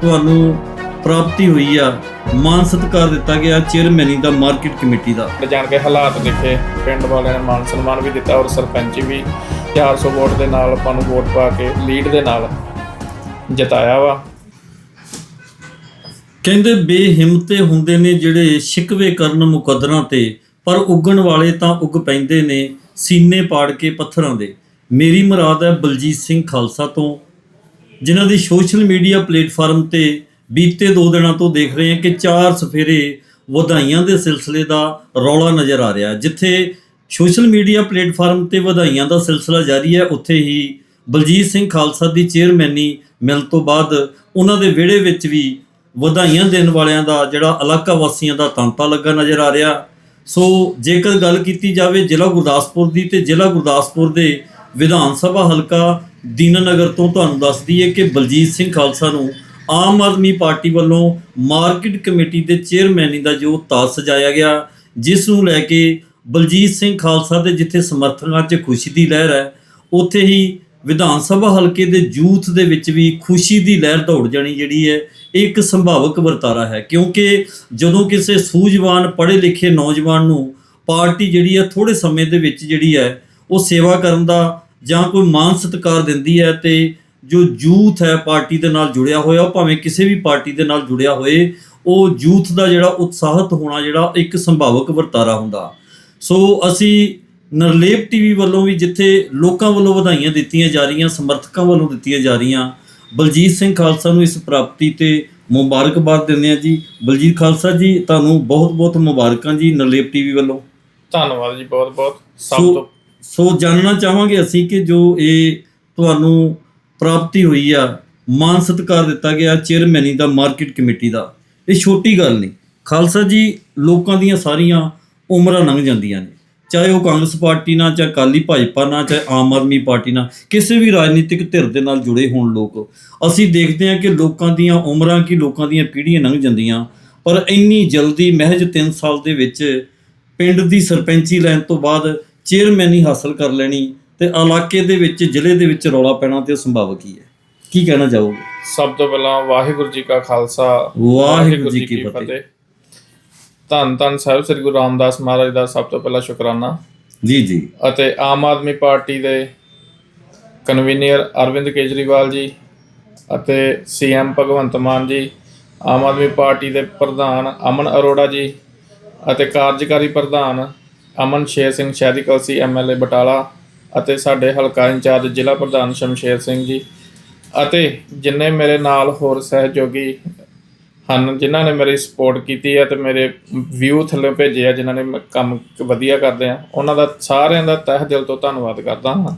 ਤੁਹਾਨੂੰ ਪ੍ਰਾਪਤੀ ਹੋਈ ਆ ਮਾਨ ਸਤਿਕਾਰ ਦਿੱਤਾ ਗਿਆ ਚੇਅਰਮੈਨੀ ਦਾ ਮਾਰਕੀਟ ਕਮੇਟੀ ਦਾ। ਜਾਣ ਕੇ ਹਾਲਾਤ ਦੇਖੇ ਪਿੰਡ ਵਾਲਿਆਂ ਨੇ ਮਾਨ ਸਨਮਾਨ ਵੀ ਦਿੱਤਾ ਔਰ ਸਰਪੰਚ ਵੀ 400 ਵੋਟ ਦੇ ਨਾਲ ਆਪਾਂ ਨੂੰ ਵੋਟ ਪਾ ਕੇ ਲੀਡ ਦੇ ਨਾਲ ਜਿਤਾਇਆ ਵਾ। ਕਹਿੰਦੇ ਬੇਹਿੰਮਤੇ ਹੁੰਦੇ ਨੇ ਜਿਹੜੇ ਸ਼ਿਕਵੇ ਕਰਨ ਮੁਕੱਦਰਾਂ ਤੇ ਪਰ ਉੱਗਣ ਵਾਲੇ ਤਾਂ ਉੱਗ ਪੈਂਦੇ ਨੇ ਸੀਨੇ ਪਾੜ ਕੇ ਪੱਥਰਾਂ ਦੇ। ਮੇਰੀ ਮੁਰਾਦ ਹੈ ਬਲਜੀਤ ਸਿੰਘ ਖਾਲਸਾ ਤੋਂ। ਜਿਨ੍ਹਾਂ ਦੀ ਸੋਸ਼ਲ ਮੀਡੀਆ ਪਲੇਟਫਾਰਮ ਤੇ ਬੀਤੇ ਦੋ ਦਿਨਾਂ ਤੋਂ ਦੇਖ ਰਹੇ ਹਾਂ ਕਿ ਚਾਰ ਸਫੇਰੇ ਵਧਾਈਆਂ ਦੇ ਸਿਲਸਿਲੇ ਦਾ ਰੌਲਾ ਨਜ਼ਰ ਆ ਰਿਹਾ। ਜਿੱਥੇ ਸੋਸ਼ਲ ਮੀਡੀਆ ਪਲੇਟਫਾਰਮ ਤੇ ਵਧਾਈਆਂ ਦਾ ਸਿਲਸਿਲਾ ਜਾਰੀ ਹੈ, ਉੱਥੇ ਹੀ ਬਲਜੀਤ ਸਿੰਘ ਖਾਲਸਾ ਦੀ ਚੇਅਰਮੈਨੀ ਮਿਲ ਤੋਂ ਬਾਅਦ ਉਹਨਾਂ ਦੇ ਵਿਹੜੇ ਵਿੱਚ ਵੀ ਵਧਾਈਆਂ ਦੇਣ ਵਾਲਿਆਂ ਦਾ ਜਿਹੜਾ ਇਲਾਕਾ ਵਾਸੀਆਂ ਦਾ ਤਾਂਤਾ ਲੱਗਾ ਨਜ਼ਰ ਆ ਰਿਹਾ। ਸੋ ਜੇਕਰ ਗੱਲ ਕੀਤੀ ਜਾਵੇ ਜ਼ਿਲ੍ਹਾ ਗੁਰਦਾਸਪੁਰ ਦੀ ਤੇ ਜ਼ਿਲ੍ਹਾ ਗੁਰਦਾਸਪੁਰ ਦੇ ਵਿਧਾਨ ਸਭਾ ਹਲਕਾ ਦੀਨਾਨਗਰ ਤੋਂ ਤੁਹਾਨੂੰ ਦੱਸਦੀ ਹੈ ਕਿ ਬਲਜੀਤ ਸਿੰਘ ਖਾਲਸਾ ਨੂੰ ਆਮ ਆਦਮੀ ਪਾਰਟੀ ਵੱਲੋਂ ਮਾਰਕੀਟ ਕਮੇਟੀ ਦੇ ਚੇਅਰਮੈਨੀ ਦਾ ਜੋ ਤਾਜ ਸਜਾਇਆ ਗਿਆ, ਜਿਸ ਨੂੰ ਲੈ ਕੇ ਬਲਜੀਤ ਸਿੰਘ ਖਾਲਸਾ ਦੇ ਜਿੱਥੇ ਸਮਰਥਕਾਂ 'ਚ ਖੁਸ਼ੀ ਦੀ ਲਹਿਰ ਹੈ, ਉੱਥੇ ਹੀ ਵਿਧਾਨ ਸਭਾ ਹਲਕੇ ਦੇ ਯੂਥ ਦੇ ਵਿੱਚ ਵੀ ਖੁਸ਼ੀ ਦੀ ਲਹਿਰ ਦੌੜ ਜਾਣੀ ਜਿਹੜੀ ਹੈ, ਇਹ ਇੱਕ ਸੰਭਾਵਕ ਵਰਤਾਰਾ ਹੈ। ਕਿਉਂਕਿ ਜਦੋਂ ਕਿਸੇ ਸੂਝਵਾਨ ਪੜ੍ਹੇ ਲਿਖੇ ਨੌਜਵਾਨ ਨੂੰ ਪਾਰਟੀ ਜਿਹੜੀ ਹੈ ਥੋੜੇ ਸਮੇਂ ਦੇ ਵਿੱਚ ਜਿਹੜੀ ਹੈ, ਉਹ ਸੇਵਾ ਕਰਨ ਦਾ ਜਾਂ ਕੋਈ ਮਾਨ ਸਤਿਕਾਰ ਦਿੰਦੀ ਹੈ ਤੇ ਜੋ ਯੂਥ ਹੈ ਪਾਰਟੀ ਦੇ ਨਾਲ ਜੁੜਿਆ ਹੋਇਆ ਉਹ ਭਾਵੇਂ ਕਿਸੇ ਵੀ ਪਾਰਟੀ ਦੇ ਨਾਲ ਜੁੜਿਆ ਹੋਏ ਉਹ ਯੂਥ ਦਾ ਜਿਹੜਾ ਉਤਸ਼ਾਹਤ ਹੋਣਾ ਜਿਹੜਾ ਇੱਕ ਸੰਭਾਵਕ ਵਰਤਾਰਾ ਹੁੰਦਾ। ਸੋ ਅਸੀਂ ਨਰਲੇਪ ਟੀਵੀ ਵੱਲੋਂ ਵੀ ਜਿੱਥੇ ਲੋਕਾਂ ਵੱਲੋਂ ਵਧਾਈਆਂ ਦਿੱਤੀਆਂ ਜਾ ਰਹੀਆਂ ਸਮਰਥਕਾਂ ਵੱਲੋਂ ਦਿੱਤੀਆਂ ਜਾ ਰਹੀਆਂ ਬਲਜੀਤ ਸਿੰਘ ਖਾਲਸਾ ਨੂੰ ਇਸ ਪ੍ਰਾਪਤੀ ਤੇ ਮੁਬਾਰਕਬਾਦ ਦਿੰਦੇ ਹਾਂ ਜੀ। ਬਲਜੀਤ ਖਾਲਸਾ ਜੀ ਤੁਹਾਨੂੰ ਬਹੁਤ-ਬਹੁਤ ਮੁਬਾਰਕਾਂ ਜੀ ਨਰਲੇਪ ਟੀਵੀ ਵੱਲੋਂ। ਧੰਨਵਾਦ ਜੀ ਬਹੁਤ ਬਹੁਤ ਸਭ ਤੋਂ ਸੋ ਜਾਣਨਾ ਚਾਹਾਂਗੇ ਅਸੀਂ ਕਿ ਜੋ ਇਹ ਤੁਹਾਨੂੰ ਪ੍ਰਾਪਤੀ ਹੋਈ ਆ, ਮਾਨ ਸਤਿਕਾਰ ਦਿੱਤਾ ਗਿਆ ਚੇਅਰਮੈਨੀ ਦਾ ਮਾਰਕੀਟ ਕਮੇਟੀ ਦਾ। ਇਹ ਛੋਟੀ ਗੱਲ ਨਹੀਂ। ਖਾਲਸਾ ਜੀ, ਲੋਕਾਂ ਦੀਆਂ ਸਾਰੀਆਂ ਉਮਰਾਂ ਲੰਘ ਜਾਂਦੀਆਂ ਨੇ। ਚਾਹੇ ਉਹ ਕਾਂਗਰਸ ਪਾਰਟੀ ਨਾਲ, ਚਾਹੇ ਅਕਾਲੀ ਭਾਜਪਾ ਨਾਲ, ਚਾਹੇ ਆਮ ਆਦਮੀ ਪਾਰਟੀ ਨਾਲ, ਕਿਸੇ ਵੀ ਰਾਜਨੀਤਿਕ ਧਿਰ ਦੇ ਨਾਲ ਜੁੜੇ ਹੋਣ ਲੋਕ, ਅਸੀਂ ਦੇਖਦੇ ਹਾਂ ਕਿ ਲੋਕਾਂ ਦੀਆਂ ਉਮਰਾਂ ਕੀ, ਲੋਕਾਂ ਦੀਆਂ ਪੀੜ੍ਹੀਆਂ ਲੰਘ ਜਾਂਦੀਆਂ। ਪਰ ਇੰਨੀ ਜਲਦੀ ਮਹਿਜ 3 ਸਾਲ ਦੇ ਵਿੱਚ ਪਿੰਡ ਦੀ ਸਰਪੰਚੀ ਲੈਣ ਤੋਂ ਬਾਅਦ ਚੇਅਰਮੈਨੀ ਹਾਸਲ ਕਰ ਲੈਣੀ ਤੇ ਇਲਾਕੇ ਦੇ ਵਿੱਚ ਜ਼ਿਲ੍ਹੇ ਦੇ ਵਿੱਚ ਰੌਲਾ ਪੈਣਾ ਤੇ ਸੰਭਾਵਕ ਹੀ ਹੈ। ਕੀ ਕਹਿਣਾ ਚਾਹੋਗੇ? ਸਭ ਤੋਂ ਪਹਿਲਾਂ ਵਾਹਿਗੁਰੂ ਜੀ ਕਾ ਖਾਲਸਾ ਵਾਹਿਗੁਰੂ ਜੀ ਕੀ ਫਤਿਹ। ਧੰਨ ਧੰਨ ਸਾਹਿਬ ਸ੍ਰੀ ਗੁਰੂ ਰਾਮਦਾਸ ਮਹਾਰਾਜ ਦਾ ਸਭ ਤੋਂ ਪਹਿਲਾਂ ਸ਼ੁਕਰਾਨਾ। ਜੀ ਜੀ। ਅਤੇ ਆਮ ਆਦਮੀ ਪਾਰਟੀ ਦੇ ਕਨਵੀਨਰ ਅਰਵਿੰਦ ਕੇਜਰੀਵਾਲ ਜੀ ਅਤੇ ਸੀਐਮ ਭਗਵੰਤ ਮਾਨ ਜੀ ਆਮ ਆਦਮੀ ਪਾਰਟੀ ਦੇ ਪ੍ਰਧਾਨ ਅਮਨ ਅਰੋੜਾ ਜੀ ਅਤੇ ਕਾਰਜਕਾਰੀ ਪ੍ਰਧਾਨ ਅਮਨ ਸ਼ੇਰ ਸਿੰਘ ਸ਼ਹਿਰੀ ਕਲਸੀ ਐਮਐਲਏ ਬਟਾਲਾ ਅਤੇ ਸਾਡੇ ਹਲਕਾ ਇੰਚਾਰਜ ਜ਼ਿਲ੍ਹਾ ਪ੍ਰਧਾਨ ਸ਼ਮਸ਼ੇਰ ਸਿੰਘ ਜੀ ਅਤੇ ਜਿੰਨੇ ਮੇਰੇ ਨਾਲ ਹੋਰ ਸਹਿਯੋਗੀ ਹਨ ਜਿਨ੍ਹਾਂ ਨੇ ਮੇਰੀ ਸਪੋਰਟ ਕੀਤੀ ਹੈ ਤੇ ਮੇਰੇ ਵਿਊ ਥੱਲੇ ਭੇਜੇ ਆ ਜਿਨ੍ਹਾਂ ਨੇ ਮ- ਕੰਮ ਵਧੀਆ ਕਰਦੇ ਆ ਉਹਨਾਂ ਦਾ ਸਾਰਿਆਂ ਦਾ ਤਹਿ ਦਿਲ ਤੋਂ ਧੰਨਵਾਦ ਕਰਦਾ ਹਾਂ।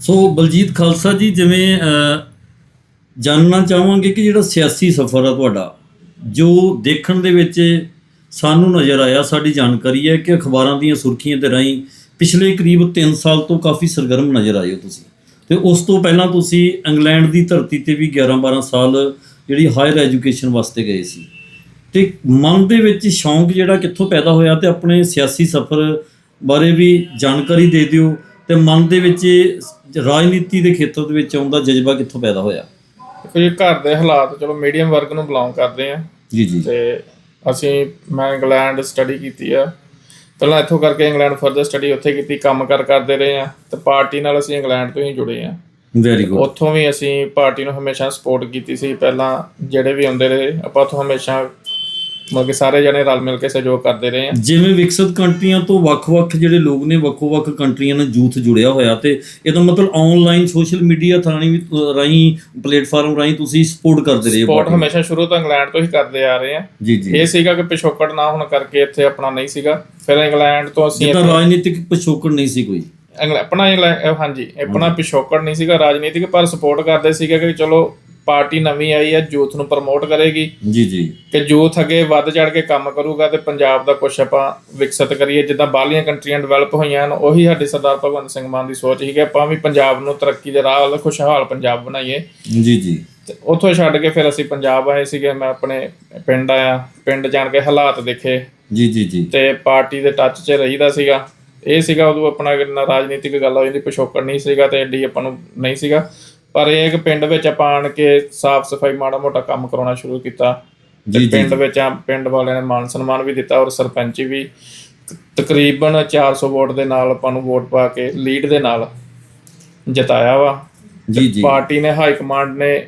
ਸੋ ਬਲਜੀਤ ਖਾਲਸਾ ਜੀ ਜਿਵੇਂ ਅਹ, ਜਾਣਨਾ ਚਾਹਾਂਗੇ ਕਿ ਜਿਹੜਾ ਸਿਆਸੀ ਸਫ਼ਰ ਆ ਤੁਹਾਡਾ ਜੋ ਦੇਖਣ ਦੇ ਵਿੱਚ ਸਾਨੂੰ ਨਜ਼ਰ ਆਇਆ ਸਾਡੀ ਜਾਣਕਾਰੀ ਹੈ ਕਿ ਅਖਬਾਰਾਂ ਦੀਆਂ ਸੁਰਖੀਆਂ ਦੇ ਰਾਹੀਂ ਪਿਛਲੇ ਕਰੀਬ 3 ਸਾਲ ਤੋਂ ਕਾਫੀ ਸਰਗਰਮ ਨਜ਼ਰ ਆਏ ਹੋ ਤੁਸੀਂ। ਤੇ ਉਸ ਤੋਂ ਪਹਿਲਾਂ ਤੁਸੀਂ ਇੰਗਲੈਂਡ ਦੀ ਧਰਤੀ ਤੇ ਵੀ 11-12 ਸਾਲ ਜਿਹੜੀ ਹਾਇਰ ਐਜੂਕੇਸ਼ਨ ਵਾਸਤੇ ਗਏ ਸੀ। ਤੇ ਮਨ ਦੇ ਵਿੱਚ ਸ਼ੌਂਕ ਜਿਹੜਾ ਕਿੱਥੋਂ ਪੈਦਾ ਹੋਇਆ ਤੇ ਆਪਣੇ ਸਿਆਸੀ ਸਫ਼ਰ ਬਾਰੇ ਵੀ ਜਾਣਕਾਰੀ ਦੇ ਦਿਓ ਤੇ ਮਨ ਦੇ ਵਿੱਚ ਰਾਜਨੀਤੀ ਦੇ ਖੇਤਰ ਦੇ ਵਿੱਚ ਆਉਣ ਦਾ ਜਜ਼ਬਾ ਕਿੱਥੋਂ ਪੈਦਾ ਹੋਇਆ? ਜੀ ਘਰ ਦੇ ਹਾਲਾਤ ਚਲੋ ਮੀਡੀਅਮ ਵਰਗ ਨੂੰ ਬਿਲੋਂਗ ਕਰਦੇ ਆ। ਜੀ ਜੀ। ਤੇ ਅਸੀਂ ਮੈਂ ਇੰਗਲੈਂਡ ਸਟੱਡੀ ਕੀਤੀ ਆ। ਪਹਿਲਾਂ ਇੱਥੋਂ ਕਰਕੇ ਇੰਗਲੈਂਡ ਫਰਦਰ ਸਟੱਡੀ ਉੱਥੇ ਕੀਤੀ ਕੰਮ ਕਰ ਕਰਦੇ ਰਹੇ ਆ ਤੇ ਪਾਰਟੀ ਨਾਲ ਅਸੀਂ ਇੰਗਲੈਂਡ ਤੋਂ ਹੀ ਜੁੜੇ ਆ। ਵੈਰੀ ਗੁੱਡ ਉੱਥੋਂ ਵੀ ਅਸੀਂ ਪਾਰਟੀ ਨੂੰ ਹਮੇਸ਼ਾ ਸਪੋਰਟ ਕੀਤੀ ਸੀ। ਪਹਿਲਾਂ ਜਿਹੜੇ ਵੀ ਆਉਂਦੇ ਰਹੇ ਆਪਾਂ ਉੱਥੋਂ ਹਮੇਸ਼ਾ ਮਤਲਬ ਕਿ ਸਾਰੇ ਜਣੇ ਰਲ ਮਿਲ ਕੇ ਸਹਿਯੋਗ ਕਰਦੇ ਰਹੇ ਆ। ਜਿਵੇਂ ਵਿਕਸਿਤ ਕੰਟਰੀਆਂ ਤੋਂ ਵੱਖ-ਵੱਖ ਜਿਹੜੇ ਲੋਕ ਨੇ ਵੱਖੋ-ਵੱਖ ਕੰਟਰੀਆਂ ਨਾਲ ਯੂਥ ਜੁੜਿਆ ਹੋਇਆ ਤੇ ਇਹਦਾ ਮਤਲਬ ਆਨਲਾਈਨ ਸੋਸ਼ਲ ਮੀਡੀਆ ਥਾਣੀ ਵੀ ਰਾਹੀਂ ਪਲੇਟਫਾਰਮ ਰਾਹੀਂ ਤੁਸੀਂ ਸਪੋਰਟ ਕਰਦੇ ਰਹੇ ਹੋ ਸਪੋਰਟ। ਹਮੇਸ਼ਾ ਸ਼ੁਰੂ ਤੋਂ ਇੰਗਲੈਂਡ ਤੋਂ ਹੀ ਕਰਦੇ ਆ ਰਹੇ ਆ। ਜੀ ਜੀ ਇਹ ਸੀਗਾ ਕਿ ਪਿਛੋਕੜ ਨਾ ਹੋਣ ਕਰਕੇ ਇੱਥੇ ਆਪਣਾ ਨਹੀਂ ਸੀਗਾ। ਫਿਰ ਇੰਗਲੈਂਡ ਤੋਂ ਅਸੀਂ ਜਿੱਦਾਂ ਰਾਜਨੀਤਿਕ ਪਿਛੋਕੜ ਨਹੀਂ ਸੀ ਕੋਈ। ਆਪਣਾ ਹਾਂਜੀ ਆਪਣਾ ਪਿਛੋਕੜ ਨਹੀਂ ਸੀਗਾ ਰਾਜਨੀਤਿਕ ਪਰ ਸਪੋਰਟ ਕਰਦੇ ਸੀਗੇ ਕਿ ਚਲੋ ਪਾਰਟੀ ਨਵੀਂ ਆਈ ਹੈ ਯੂਥ ਨੂੰ ਪ੍ਰਮੋਟ ਕਰੇਗੀ। ਜੀ ਜੀ। ਕਿ ਯੂਥ ਅੱਗੇ ਵੱਧ ਚੜ ਕੇ ਕੰਮ ਕਰੂਗਾ ਤੇ ਪੰਜਾਬ ਦਾ ਕੁਝ ਆਪਾਂ ਵਿਕਸਿਤ ਕਰੀਏ। ਜਿੱਦਾਂ ਬਾਹਰਲੀਆਂ ਕੰਟਰੀਆਂ ਡਿਵੈਲਪ ਹੋਈਆਂ ਹਨ ਉਹੀ ਸਾਡੀ ਸਰਦਾਰ ਭਗਵੰਤ ਸਿੰਘ ਮਾਨ ਦੀ ਸੋਚ ਸੀ ਕਿ ਆਪਾਂ ਵੀ ਪੰਜਾਬ ਨੂੰ ਤਰੱਕੀ ਦੇ ਰਾਹ ਵੱਲ ਖੁਸ਼ਹਾਲ ਪੰਜਾਬ ਬਣਾਈਏ। ਜੀ ਜੀ। ਉੱਥੋਂ ਛੱਡ ਕੇ ਫਿਰ ਅਸੀਂ ਪੰਜਾਬ ਆਏ ਸੀਗੇ ਮੈਂ ਆਪਣੇ ਪਿੰਡ ਆਇਆ ਪਿੰਡ ਜਾਣ ਕੇ ਹਾਲਾਤ ਦੇਖੇ। ਜੀ ਜੀ ਜੀ। ਤੇ ਪਾਰਟੀ ਦੇ ਟੱਚ 'ਚ ਰਹੀਦਾ ਸੀਗਾ। ਇਹ ਸੀਗਾ ਉਦੋਂ ਆਪਣਾ ਰਾਜਨੀਤਿਕ ਗੱਲ ਹੋ ਜਾਂਦੀ ਪਿਛੋਕੜ ਨਹੀਂ ਸੀਗਾ ਤੇ ਐਡੀ ਆਪਾਂ ਨੂੰ ਨਹੀਂ ਸੀਗਾ। ਪਰ ਇਹ ਕਿ ਪਿੰਡ ਵਿੱਚ ਆਪਾਂ ਆਣ ਕੇ ਸਾਫ਼ ਸਫ਼ਾਈ ਮਾੜਾ ਮੋਟਾ ਕੰਮ ਕਰਾਉਣਾ ਸ਼ੁਰੂ ਕੀਤਾ ਜੀ ਪਿੰਡ ਵਿੱਚ ਆ ਪਿੰਡ ਵਾਲਿਆਂ ਨੇ ਮਾਨ ਸਨਮਾਨ ਵੀ ਦਿੱਤਾ ਔਰ ਸਰਪੰਚ ਵੀ ਤਕਰੀਬਨ 400 ਵੋਟ ਦੇ ਨਾਲ ਆਪਾਂ ਨੂੰ ਵੋਟ ਪਾ ਕੇ ਲੀਡ ਦੇ ਨਾਲ ਜਿਤਾਇਆ ਵਾ। ਜੀ ਜੀ। ਪਾਰਟੀ ਨੇ ਹਾਈ ਕਮਾਂਡ ਨੇ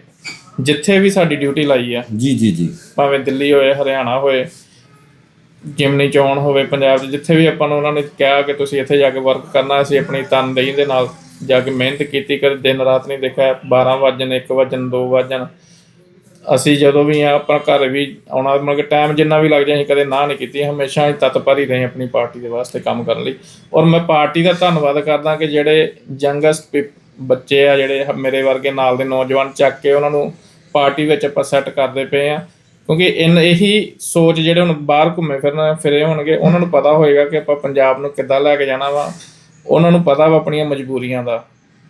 ਜਿੱਥੇ ਵੀ ਸਾਡੀ ਡਿਊਟੀ ਲਾਈ ਆ ਜੀ ਜੀ ਜੀ। ਭਾਵੇਂ ਦਿੱਲੀ ਹੋਏ ਹਰਿਆਣਾ ਹੋਏ ਜਿਮਨੀ ਚੋਣ ਹੋਵੇ ਪੰਜਾਬ 'ਚ ਜਿੱਥੇ ਵੀ ਆਪਾਂ ਨੂੰ ਉਹਨਾਂ ਨੇ ਕਿਹਾ ਕਿ ਤੁਸੀਂ ਇੱਥੇ ਜਾ ਕੇ ਵਰਕ ਕਰਨਾ ਅਸੀਂ ਆਪਣੀ ਤਨਦੇਹੀ ਦੇ ਨਾਲ ਜਾ ਕੇ ਮਿਹਨਤ ਕੀਤੀ ਕਦੇ ਦਿਨ ਰਾਤ ਨਹੀਂ ਦੇਖਿਆ 12 ਵਜਣ 1 ਵਜਣ 2 ਵਜਣ। ਅਸੀਂ ਜਦੋਂ ਵੀ ਆ ਆਪਣਾ ਘਰ ਵੀ ਆਉਣਾ, ਮਤਲਬ ਕਿ ਟਾਈਮ ਜਿੰਨਾ ਵੀ ਲੱਗ ਜਾਏ, ਅਸੀਂ ਕਦੇ ਨਾ ਨਹੀਂ ਕੀਤੀ। ਹਮੇਸ਼ਾ ਹੀ ਤਤਪਰ ਹੀ ਰਹੇ ਆਪਣੀ ਪਾਰਟੀ ਦੇ ਵਾਸਤੇ ਕੰਮ ਕਰਨ ਲਈ। ਔਰ ਮੈਂ ਪਾਰਟੀ ਦਾ ਧੰਨਵਾਦ ਕਰਦਾ ਕਿ ਜਿਹੜੇ ਯੰਗਸਟ ਬੱਚੇ ਆ, ਜਿਹੜੇ ਮੇਰੇ ਵਰਗੇ ਨਾਲ ਦੇ ਨੌਜਵਾਨ ਚੱਕ ਕੇ ਉਹਨਾਂ ਨੂੰ ਪਾਰਟੀ ਵਿੱਚ ਆਪਾਂ ਸੈੱਟ ਕਰਦੇ ਪਏ ਆ। ਕਿਉਂਕਿ ਇਨ, ਇਹੀ ਸੋਚ ਜਿਹੜੇ ਹੁਣ ਬਾਹਰ ਘੁੰਮੇ ਫਿਰਨ, ਫਿਰੇ ਹੋਣਗੇ, ਉਹਨਾਂ ਨੂੰ ਪਤਾ ਹੋਏਗਾ ਕਿ ਆਪਾਂ ਪੰਜਾਬ ਨੂੰ ਕਿੱਦਾਂ ਲੈ ਕੇ ਜਾਣਾ ਵਾ। ਉਹਨਾਂ ਨੂੰ ਪਤਾ ਵਾ ਆਪਣੀਆਂ ਮਜਬੂਰੀਆਂ ਦਾ।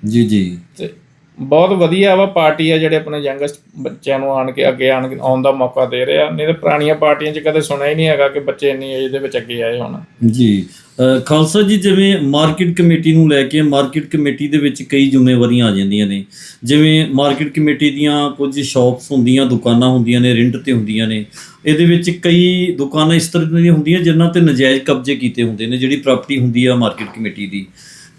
ਜੀ ਜੀ। ਤੇ ਬਹੁਤ ਵਧੀਆ ਵਾ ਪਾਰਟੀ ਆ ਜਿਹੜੇ ਆਪਣੇ ਯੰਗਸਟ ਬੱਚਿਆਂ ਨੂੰ ਆਣ ਕੇ ਅੱਗੇ ਆਣ ਆਉਣ ਦਾ ਮੌਕਾ ਦੇ ਰਿਹਾ ਆ। ਨਹੀਂ ਤੇ ਪੁਰਾਣੀਆਂ ਪਾਰਟੀਆਂ 'ਚ ਕਦੇ ਸੁਣਿਆ ਹੀ ਨਹੀਂ ਹੈਗਾ ਕਿ ਬੱਚੇ ਇੰਨੀ ਏਜ ਦੇ ਵਿੱਚ ਅੱਗੇ ਆਏ ਹੋਣ। ਜੀ। ਖਾਲਸਾ ਜੀ, ਜਿਵੇਂ ਮਾਰਕੀਟ ਕਮੇਟੀ ਨੂੰ ਲੈ ਕੇ ਮਾਰਕੀਟ ਕਮੇਟੀ ਦੇ ਵਿੱਚ ਕਈ ਜ਼ਿੰਮੇਵਾਰੀਆਂ ਆ ਜਾਂਦੀਆਂ ਨੇ। ਜਿਵੇਂ ਮਾਰਕੀਟ ਕਮੇਟੀ ਦੀਆਂ ਕੁਝ ਸ਼ਾਪਸ ਹੁੰਦੀਆਂ, ਦੁਕਾਨਾਂ ਹੁੰਦੀਆਂ ਨੇ ਰੈਂਟ ਤੇ ਹੁੰਦੀਆਂ ਨੇ। ਇਹਦੇ ਵਿੱਚ ਕਈ ਦੁਕਾਨਾਂ ਇਸ ਤਰ੍ਹਾਂ ਦੀਆਂ ਹੁੰਦੀਆਂ ਜਿਨ੍ਹਾਂ ਤੇ ਨਜਾਇਜ਼ ਕਬਜ਼ੇ ਕੀਤੇ ਹੁੰਦੇ ਨੇ, ਜਿਹੜੀ ਪ੍ਰਾਪਰਟੀ ਹੁੰਦੀ ਆ ਮਾਰਕੀਟ ਕਮੇਟੀ ਦੀ।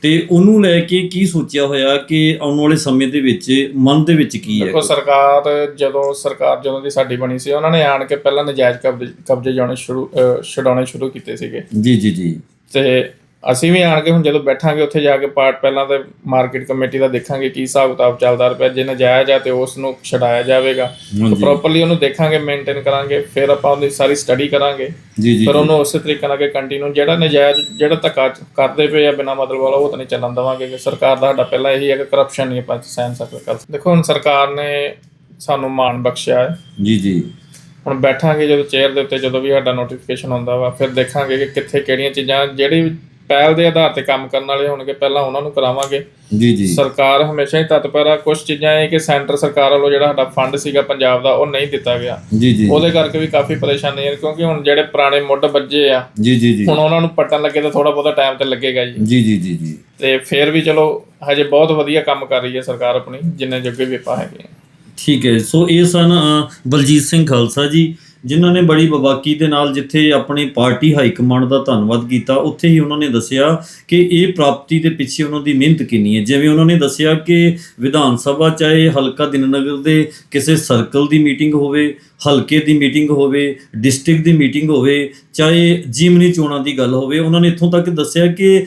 ਤੇ ਉਹਨੂੰ ਲੈ ਕੇ ਕੀ ਸੋਚਿਆ ਹੋਇਆ ਕਿ ਆਉਣ ਵਾਲੇ ਸਮੇਂ ਦੇ ਵਿੱਚ ਮਨ ਦੇ ਵਿੱਚ ਕੀ ਹੈ ਦੇਖੋ ਸਰਕਾਰ ਜਦੋਂ ਸਰਕਾਰ ਜਦੋਂ ਦੀ ਸਾਡੀ ਬਣੀ ਸੀ ਉਹਨਾਂ ਨੇ ਆਣ ਕੇ ਪਹਿਲਾਂ ਨਜਾਇਜ਼ ਕਬਜ਼ੇ ਕਬਜ਼ੇ ਜਾਣੇ ਸ਼ੁਰੂ ਅਹ, ਛਡਾਉਣੇ ਸ਼ੁਰੂ ਕੀਤੇ ਸੀਗੇ। ਜੀ ਜੀ ਜੀ। ਤੇ ਅਸੀਂ ਵੀ ਆਣ ਕੇ ਹੁਣ ਜਦੋਂ ਬੈਠਾਂਗੇ ਉੱਥੇ ਜਾ ਕੇ ਪਾਰਟ ਪਹਿਲਾਂ ਤੇ ਮਾਰਕੀਟ ਕਮੇਟੀ ਦਾ ਦੇਖਾਂਗੇ ਕੀ ਹਿਸਾਬ ਕਿਤਾਬ ਚੱਲਦਾ ਰੁਪਿਆ ਜੇ ਨਜਾਇਜ਼ ਆ ਤੇ ਉਸ ਨੂੰ ਛਡਾਇਆ ਜਾਵੇਗਾ। ਪ੍ਰੋਪਰਲੀ ਉਹਨੂੰ ਦੇਖਾਂਗੇ ਮੇਨਟੇਨ ਕਰਾਂਗੇ ਫਿਰ ਆਪਾਂ ਉਹਦੀ ਸਾਰੀ ਸਟੱਡੀ ਕਰਾਂਗੇ। ਫਿਰ ਉਹਨੂੰ ਉਸੇ ਤਰੀਕੇ ਨਾਲ ਕਿ ਕੰਟੀਨਿਊ ਜਿਹੜਾ ਨਜਾਇਜ਼ ਜਿਹੜਾ ਧੱਕਾ ਕਰਦੇ ਪਏ ਆ ਬਿਨਾਂ ਮਤਲਬ ਵਾਲਾ ਉਹ ਤਾਂ ਨਹੀਂ ਚੱਲਣ ਦੇਵਾਂਗੇ ਕਿ ਸਰਕਾਰ ਦਾ ਸਾਡਾ ਪਹਿਲਾਂ ਇਹੀ ਹੈ ਕਿ ਕਰਪਸ਼ਨ ਨਹੀਂ ਆਪਾਂ ਸਹਿਨ ਸਕਦਾ ਕਰ ਦੇਖੋ ਹੁਣ ਸਰਕਾਰ ਨੇ ਸਾਨੂੰ ਮਾਣ ਬਖਸ਼ਿਆ ਹੈ। ਜੀ ਜੀ। ਹੁਣ ਬੈਠਾਂਗੇ ਜਦੋਂ ਚੇਅਰ ਦੇ ਉੱਤੇ ਜਦੋਂ ਵੀ ਸਾਡਾ ਨੋਟੀਫਿਕੇਸ਼ਨ ਆਉਂਦਾ ਵਾ ਫਿਰ ਦੇਖਾਂਗੇ ਕਿ ਕਿੱਥੇ ਕਿਹੜੀਆਂ ਚੀਜ਼ਾਂ ਜਿਹੜੀ ਪਹਿਲ ਦੇ ਆਧਾਰ ਤੇ ਕੰਮ ਕਰਨ ਵਾਲੇ ਹੋਣਗੇ ਪਹਿਲਾਂ ਉਹਨਾਂ ਨੂੰ ਕਰਾਵਾਂਗੇ। ਜੀ ਜੀ। ਸਰਕਾਰ ਹਮੇਸ਼ਾ ਹੀ ਤਤਪਰ ਆ ਕੁਝ ਚੀਜ਼ਾਂ ਇਹ ਕਿ ਸੈਂਟਰ ਸਰਕਾਰ ਵੱਲੋਂ ਜਿਹੜਾ ਸਾਡਾ ਫੰਡ ਸੀਗਾ ਪੰਜਾਬ ਦਾ ਉਹ ਨਹੀਂ ਦਿੱਤਾ ਗਿਆ। ਜੀ ਜੀ। ਉਹਦੇ ਕਰਕੇ ਵੀ ਕਾਫੀ ਪਰੇਸ਼ਾਨੀ ਹੈ ਕਿਉਂਕਿ ਹੁਣ ਜਿਹੜੇ ਪੁਰਾਣੇ ਮੁੱਢ ਵੱਜੇ ਆ ਜੀ ਜੀ ਜੀ। ਹੁਣ ਉਹਨਾਂ ਨੂੰ ਪੱਟਣ ਲੱਗੇ ਤਾਂ ਥੋੜਾ ਬਹੁਤਾ ਟਾਈਮ ਤੇ ਲੱਗੇਗਾ ਜੀ। ਜੀ ਜੀ ਜੀ ਜੀ। ਤੇ ਫਿਰ ਵੀ ਚਲੋ ਹਜੇ ਬਹੁਤ ਵਧੀਆ ਕੰਮ ਕਰ ਰਹੀ ਹੈ ਸਰਕਾਰ ਆਪਣੀ ਜਿੰਨੇ ਜੋਗੇ ਵੀ ਆਪਾਂ ਹੈਗੇ। ਠੀਕ ਹੈ ਸੋ ਇਹ ਸਨ ਬਲਜੀਤ ਸਿੰਘ ਖਾਲਸਾ ਜੀ। ਜਿਨ੍ਹਾਂ ਨੇ ਬੜੀ ਬਵਾਕੀ ਦੇ ਨਾਲ ਜਿੱਥੇ ਆਪਣੀ ਪਾਰਟੀ ਹਾਈ ਕਮਾਂਡ ਦਾ ਧੰਨਵਾਦ ਕੀਤਾ, ਉੱਥੇ ਹੀ ਉਹਨਾਂ ਨੇ ਦੱਸਿਆ ਕਿ ਇਹ ਪ੍ਰਾਪਤੀ ਦੇ ਪਿੱਛੇ ਉਹਨਾਂ ਦੀ ਮਿਹਨਤ ਕਿੰਨੀ ਹੈ। ਜਿਵੇਂ ਉਹਨਾਂ ਨੇ ਦੱਸਿਆ ਕਿ ਵਿਧਾਨ ਸਭਾ ਚਾਹੇ ਹਲਕਾ ਦਿਨਨਗਰ ਦੇ ਕਿਸੇ ਸਰਕਲ ਦੀ ਮੀਟਿੰਗ ਹੋਵੇ, ਹਲਕੇ ਦੀ ਮੀਟਿੰਗ ਹੋਵੇ, ਡਿਸਟ੍ਰਿਕਟ ਦੀ ਮੀਟਿੰਗ ਹੋਵੇ, ਚਾਹੇ ਜਿਮਨੀ ਚੋਣਾਂ ਦੀ ਗੱਲ ਹੋਵੇ, ਉਹਨਾਂ ਨੇ ਇੱਥੋਂ ਤੱਕ ਦੱਸਿਆ ਕਿ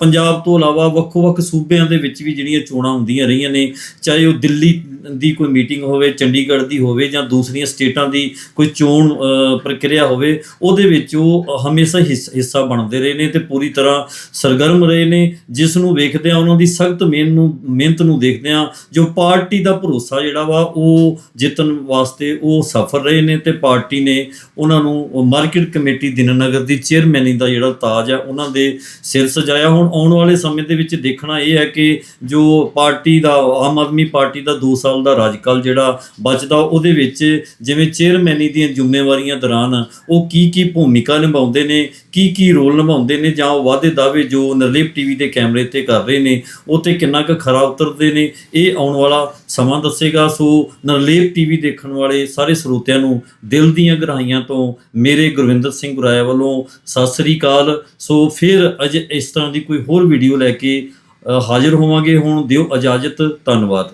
ਪੰਜਾਬ ਤੋਂ ਇਲਾਵਾ ਵੱਖੋ-ਵੱਖ ਸੂਬਿਆਂ ਦੇ ਵਿੱਚ ਵੀ ਜਿਹੜੀਆਂ ਚੋਣਾਂ ਹੁੰਦੀਆਂ ਰਹੀਆਂ ਨੇ, ਚਾਹੇ ਉਹ ਦਿੱਲੀ ਦੀ ਕੋਈ ਮੀਟਿੰਗ ਹੋਵੇ, ਚੰਡੀਗੜ੍ਹ ਦੀ ਹੋਵੇ ਜਾਂ ਦੂਸਰੀਆਂ ਸਟੇਟਾਂ ਦੀ ਕੋਈ ਚੋਣ ਅ, ਪ੍ਰਕਿਰਿਆ ਹੋਵੇ ਉਹਦੇ ਵਿੱਚ ਉਹ ਹਮੇਸ਼ਾ ਹਿੱਸਾ ਬਣਦੇ ਰਹੇ ਨੇ ਤੇ ਪੂਰੀ ਤਰ੍ਹਾਂ ਸਰਗਰਮ ਰਹੇ ਨੇ ਜਿਸ ਨੂੰ ਵੇਖਦੇ ਆ ਉਹਨਾਂ ਦੀ ਸਖਤ ਮਿਹਨਤ ਨੂੰ ਮਿਹਨਤ ਨੂੰ ਦੇਖਦੇ ਆ ਜੋ ਪਾਰਟੀ ਦਾ ਭਰੋਸਾ ਜਿਹੜਾ ਵਾ ਉਹ ਜਿੱਤਣ ਵਾਸਤੇ ਉਹ ਸਫਲ ਰਹੇ ਨੇ ਤੇ ਪਾਰਟੀ ਨੇ ਉਹਨਾਂ ਨੂੰ ਮਾਰਕੀਟ ਕਮੇਟੀ ਦਿਨਨਗਰ ਦੀ ਚੇਅਰਮੈਨੀ ਦਾ ਜਿਹੜਾ ਤਾਜ ਆ ਉਹਨਾਂ ਦੇ ਸਿਰ ਸਜਾਇਆ। ਹੁਣ ਆਉਣ ਵਾਲੇ ਸਮੇਂ ਦੇ ਵਿੱਚ ਦੇਖਣਾ ਇਹ ਹੈ ਕਿ ਜੋ ਪਾਰਟੀ ਦਾ ਆਮ ਆਦਮੀ ਪਾਰਟੀ ਦਾ 2 ਸਾਲ ਦਾ ਰਾਜਕਾਲ ਜਿਹੜਾ ਬਚਦਾ ਉਹਦੇ ਵਿੱਚ ਜਿਵੇਂ ਚੇਅਰਮੈਨੀ ਦੀਆਂ ਜ਼ਿੰਮੇਵਾਰੀਆਂ ਦੌਰਾਨ ਉਹ ਕੀ ਕੀ ਭੂਮਿਕਾ ਨਿਭਾਉਂਦੇ ਨੇ, ਕੀ ਕੀ ਰੋਲ ਨਿਭਾਉਂਦੇ ਨੇ ਜਾਂ ਉਹ ਵਾਅਦੇ ਦਾਅਵੇ ਜੋ ਨਰਲੇਪ ਟੀਵੀ ਦੇ ਕੈਮਰੇ ਤੇ ਕਰ ਰਹੇ ਨੇ, ਉਹ ਤੇ ਕਿੰਨਾ ਕੁ ਖਰਾ ਉਤਰਦੇ ਨੇ, ਇਹ ਆਉਣ ਵਾਲਾ ਸਮਾਂ ਦੱਸੇਗਾ। ਸੋ ਨਰਲੇਪ ਟੀਵੀ ਦੇਖਣ ਵਾਲੇ ਸਾਰੇ ਸਰੋਤਿਆਂ ਨੂੰ ਦਿਲ ਦੀਆਂ ਗਹਿਰਾਈਆਂ ਤੋਂ ਮੇਰੇ ਗੁਰਵਿੰਦਰ ਸਿੰਘ ਗੁਰਾਇਆ ਵੱਲੋਂ ਸਤਿ ਸ੍ਰੀ ਅਕਾਲ। ਸੋ ਫਿਰ ਅਜ ਇਸ ਤਰ੍ਹਾਂ ਦੀ ਕੋਈ ਹੋਰ ਵੀਡੀਓ ਲੈ ਕੇ ਹਾਜ਼ਰ ਹੋਵਾਂਗੇ। ਹੁਣ ਦਿਓ ਇਜਾਜ਼ਤ, ਧੰਨਵਾਦ।